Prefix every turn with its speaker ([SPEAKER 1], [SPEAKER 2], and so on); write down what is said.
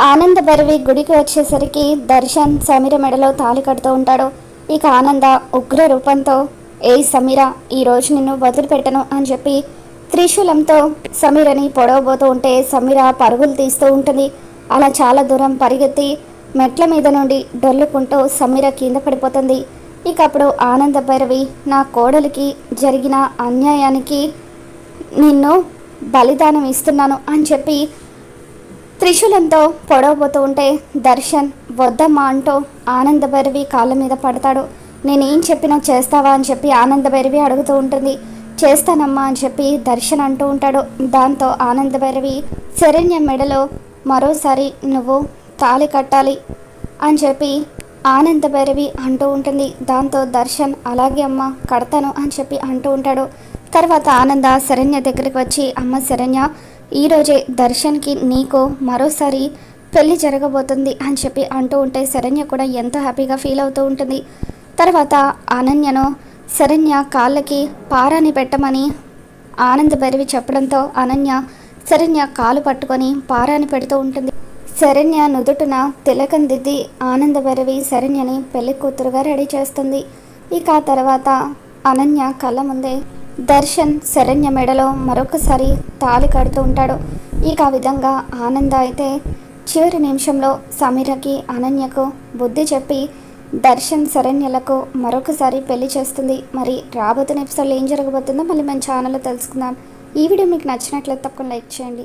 [SPEAKER 1] ఆనంద భైరవి గుడికి వచ్చేసరికి దర్శన్ సమీర మెడలో తాళి కడుతూ ఉంటాడు. ఇక ఆనంద ఉగ్ర రూపంతో ఏ సమీర ఈరోజు నిన్ను వదిలిపెట్టను అని చెప్పి త్రిశూలంతో సమీరని పొడవబోతూ ఉంటే సమీర పరుగులు తీస్తూ ఉంటుంది. అలా చాలా దూరం పరిగెత్తి మెట్ల మీద నుండి డొల్లుకుంటూ సమీర కింద పడిపోతుంది. ఇక అప్పుడు ఆనంద భైరవి నా కోడలికి జరిగిన అన్యాయానికి నిన్ను బలిదానం ఇస్తున్నాను అని చెప్పి త్రిశూలంతో పొడవబోతూ ఉంటే దర్శన్ వద్దమ్మా అంటూ ఆనందభైరవి కాళ్ళ మీద పడతాడు. నేనేం చెప్పినా చేస్తావా అని చెప్పి ఆనందభైరవి అడుగుతూ ఉంటుంది. చేస్తానమ్మా అని చెప్పి దర్శన్ అంటూ ఉంటాడు. దాంతో ఆనందభైరవి శరణ్య మెడలో మరోసారి నువ్వు తాళి కట్టాలి అని చెప్పి ఆనందభైరవి అంటూ ఉంటుంది. దాంతో దర్శన్ అలాగే అమ్మ కడతాను అని చెప్పి అంటూ ఉంటాడు. తర్వాత ఆనంద శరణ్య దగ్గరికి వచ్చి అమ్మ శరణ్య ఈరోజే దర్శన్కి నీకు మరోసారి పెళ్ళి జరగబోతుంది అని చెప్పి అంటూ ఉంటే శరణ్య కూడా ఎంతో హ్యాపీగా ఫీల్ అవుతూ ఉంటుంది. తర్వాత అనన్యను శరణ్య కాళ్ళకి పారాని పెట్టమని ఆనంద భైరవి చెప్పడంతో అనన్య శరణ్య కాలు పట్టుకొని పారాని పెడుతూ ఉంటుంది. శరణ్య నుదుటిన తిలకం దిద్ది ఆనంద భైరవి శరణ్యని పెళ్ళి కూతురుగా రెడీ చేస్తుంది. ఇక తర్వాత అనన్య కళ్ళ ముందే దర్శన్ శరణ్య మెడలో మరొకసారి తాళి కడుతూ ఉంటాడు. ఇక ఆ విధంగా ఆనంద అయితే చివరి నిమిషంలో సమీరకి అనన్యకు బుద్ధి చెప్పి దర్శన్ శరణ్యలకు మరొకసారి పెళ్ళి చేస్తుంది. మరి రాబోతున్న ఎపిసోడ్లో ఏం జరగబోతుందో మళ్ళీ మన ఛానల్లో తెలుసుకుందాం. ఈ వీడియో మీకు నచ్చినట్లయితే తప్పకుండా లైక్ చేయండి.